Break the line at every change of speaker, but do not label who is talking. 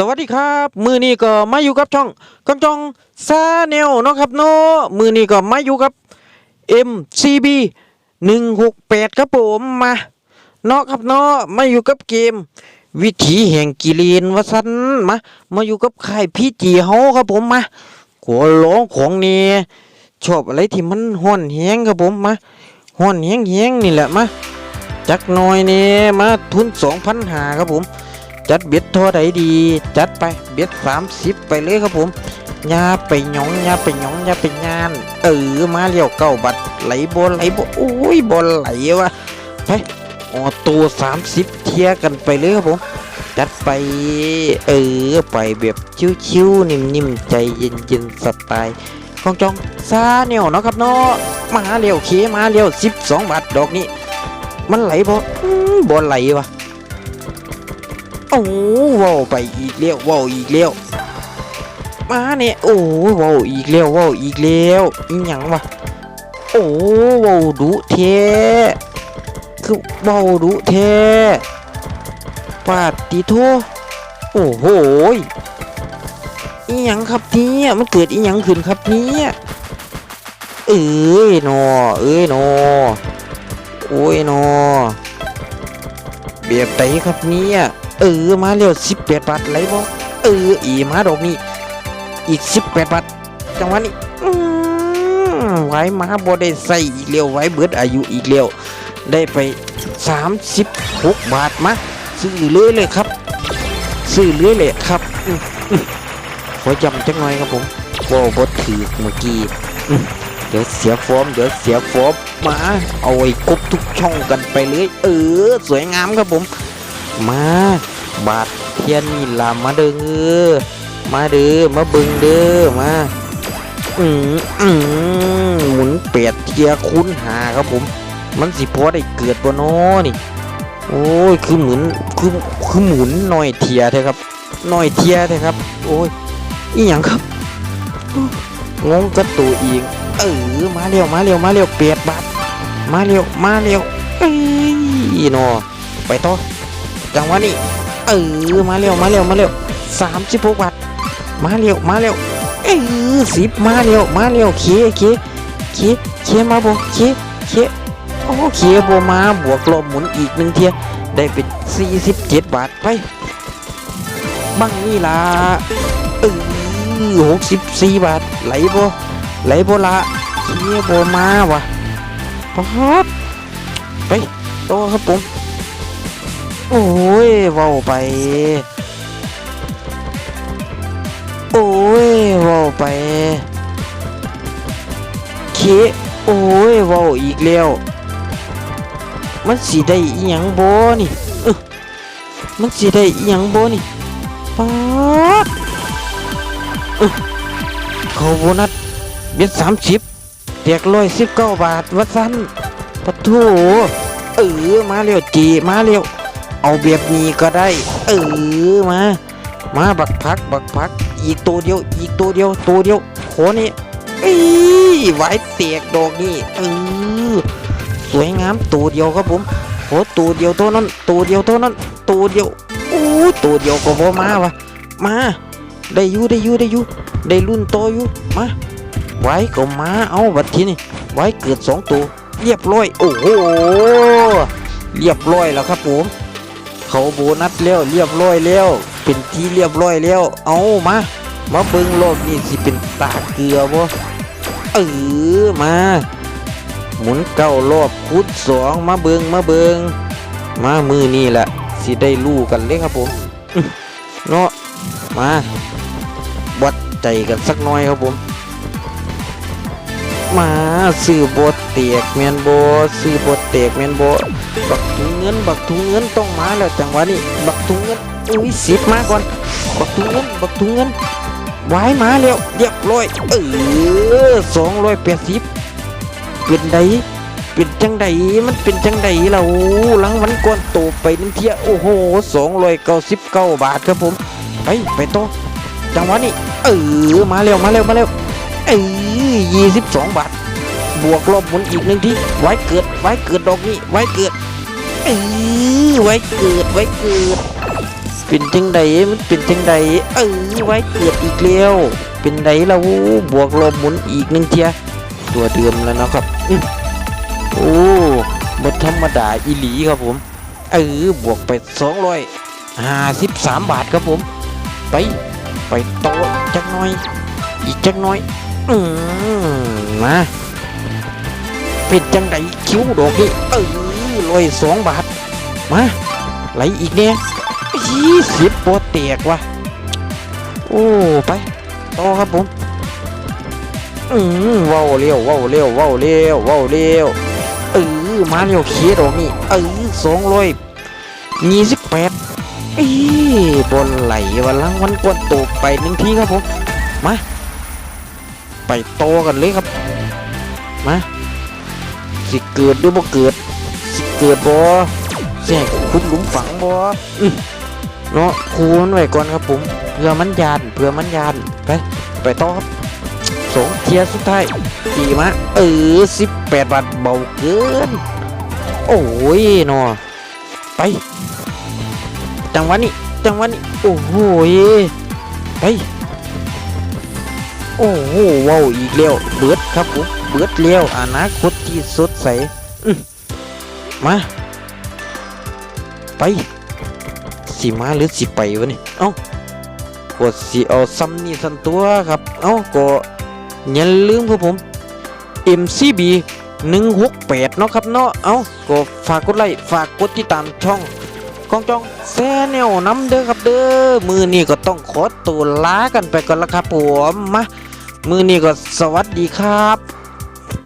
สวัสดีครับ มือนี้ก็มาอยู่กับช่องกังจองซาแนลเนาะครับเนาะมือนี้ก็มาอยู่กับ MCB 168 ครับผมมาเนาะครับเนาะมาอยู่กับเกม วิถีแห่งกิเลนวสันมามาอยู่กับค่ายพี่จีเฮาครับผมมาขอร้องของเนี่ยชอบอะไรที่มันห้อนแหงครับผมมาห้อนแหงแหงๆนี่แหละมาจักหน่อยเนี่ยมาทุน2,000หาครับผม จัดเบ็ดท่าใดดี จัดไปเบ็ดสามสิบไปเลยครับผมยาไปหยองยาไปหยองยาไปงาน เออมาเลี้ยวเก้าบัตรไหลบอลไหลบอโอ้ยบอลไหลวะไปออตัวสามสิบเทียกันไปเลยครับผมจัดไปเออไปแบบชิวๆนิ่มๆใจเย็นๆสไตล์ของจองซาเนียวเนาะครับเนาะมาเลี้ยวเคมาเลี้ยวสิบสองบาทดอกนี้ มันไหลบอบอลไหลวะ โอ้ว้าวไปอีกแล้วว้าวอีกแล้วมาเนี่ยโอ้ว้าวอีกแล้วว้าวอีกแล้วอีหยังวะโอ้ว้าวดุเทคือว้าวดุเทปาดติโทโอ้โหอีหยังครับเนี่ยมันเกิดอีหยังขึ้นครับเนี่ยเอ้ยนอเอ้ยนอโอ้ยนอเบียบไตครับเนี่ย เออมาเร็วสิบแปดบาทไหลบ่เอออีมาดอกนี้อีกสิบแปดบาทจังหวะนี้ไว้มาบ่ได้ใส่อีกเร็วไว้เบิดอายุอีกเร็วได้ไปสามสิบหกบาทมาซื้อเลยเลยครับ ซื้อเลยเลยครับอืมอืมขอจำจังหน่อยครับผมว่าบดถือเมื่อกี้เดี๋ยวเสียฟอร์มเดี๋ยวเสียฟอร์มมาเอาไว้ครบทุกช่องกันไปเลย เออ สวยงามครับผม มา บาดเทียนนี่ลามาเด้อมาเด้อมาบิ่งเด้อมาอืมอืมหมุนเปียดเทียคุ้นหาครับผม มันสิพอได้เกิดบ่น้อนี่ โอ้ยคือหมุนคือคือหมุนหน่อยเทียเถอะครับหน่อยเทียเถอะครับ โอ้ยอีหยังครับงงกระตูอีกเออมาเร็วมาเร็วมาเร็วเปียดบาทมาเร็วมาเร็วเอ้ยนอไปต่อ จังวะนี้เออมาเร็วมาเร็วมาเร็วสามสิบหกบาทมาเร็วมาเร็วเออสิบมาเร็วมาเร็วเคเคเคเคมาบ่เคเคโอ้เคบ่มาบวกลบหมุนอีกหนึ่งเทียได้เป็นสี่สิบเจ็ดบาทไปบังนี่ละเออหกสิบสี่บาทไหลบ่ไหลบ่ละเคบ่มาวะป๊อดไปโตครับผม โอ้ยว้าวไป โอ้ยว้าวไปเคโอ้ยว้าวอีกแล้ว มันสิได้อีหยังบ่นี่อึมันสิได้อีหยังบ่นี่ป๊าดอึเขาโบนัสเบ็ดสามสิบแจกร้อยสิบเก้าบาทวัดสั้นปะโถเออมาเร็วจีมาเร็ว เอาแบบนี้ก็ได้ เออมา มาบักพักบักพัก อีกตัวเดียวอีกตัวเดียวตัวเดียวโคนี่อ้ยไว้เตียกดอกนี่เออสวยงามตัวเดียวครับผมโหตัวเดียวเท่านั้นตัวเดียวเท่านั้นตัวเดียวโอ้ตัวเดียวก็พอมาวะมาได้ยูได้ยูได้ยูได้รุ่นโตอยู่มาไว้ก็มาเอาบัดทีนี่ไว้เกิดสองตัวเรียบร้อยโอ้โหเรียบร้อยแล้วครับผม เขาโบนัสแล้วเรียบร้อยแล้วเป็นที่เรียบร้อยแล้วเอามามาเบิ่งโลกนี่สิเป็นตาเกลือบ่เออมาหมุนเก้ารอบคูณสองมาเบิงมาเบิงมามือนี่แหละสิได้รู้กันเลยครับผมเนาะมาวัดใจกันสักหน่อยครับผม มาซื้อบทเตียกแมนโบซื้อบทเตียกแมนโบบักถุงเงิน บักถุงเงินต้องมาแล้วจังหวะนี้บักถุงเงินอุ้ยสิบมาก่อนบักถุงเงินบักถุงเงินไว้มาแล้วเรียบร้อยเออสองร้อยแปดสิบเป็นไดเป็นจังไดมันเป็นจังไดเราหลังวันก่อนโตไปนึงเทียโอ้โหสองร้อยเก้าสิบเก้าบาทครับผมไปไปต่อจังหวะนี้เออมาเร็วมาเร็วมาเร็ว เอ้ยี่สิบสองบาท บวกลบหมุนอีกหนึ่งทีไว้เกิด ไว้เกิดดอกนี้ ไว้เกิดเอ้ยไว้เกิด ไว้เกิด เป็นจังใดมันเป็นจังใดเออไว้เกิดอีกแล้ว เป็นไดเราบวกลบหมุนอีกหนึ่งเทีย ตัวเดิมแล้วนะครับ โอ้บธรรมดาอีหลีครับผม เออบวกไปสองร้อยห้าสิบสามบาทครับผม ไป ไปโตจักน่อย อีกจักน่อย อืมมาเป็นจังใดคิ้วดอกนี่เออร้อยสองบาท มาไหลอีกเนี่ยยี่สิบปอแตกว่ะ โอ้ ไป ต่อครับผม อืมว้าวเร็วว้าวเร็วว้าวเร็วว้าวเร็วเออมาเร็วเคดอกนี่เออสองร้อยยี่สิบแปดอีบนไหลวันลังวันกวนตกไปหนึ่งทีครับผม มา ไปโตกันเลยครับ มา สิเกิดหรือบ่เกิด สิเกิดบ่แสกขุดหลุมฝังบ่เนาะคูมันไว้ก่อนครับผมเพื่อมันยานเพื่อมันยานไปไปต่อครับสองเทียสุดท้ายขี่มาเออสิบแปดบาทเบาเกิน โอ้ยเนาะไป จังหวะนี้จังหวะนี้โอ้โหไป โอ้โหว้าวอีกแล้วเบิดครับผมเบิดแล้วอนาคตที่สดใสมา ไปสิมาหรือสิไปวะนี่เอ้ากดสิเอาซ้ำนี่สันตัวครับ เอ้าก็อย่าลืมครับผม MCB 168เนาะครับเนาะเอ้าก็ฝากกดไลค์ฝากกดติดตามช่องกองจองแซแนวน้ำเด้อครับเด้อมือนี้ก็ต้องขอตัวลากันไปก่อนละครับผมมา มือนี้ก็สวัสดีครับ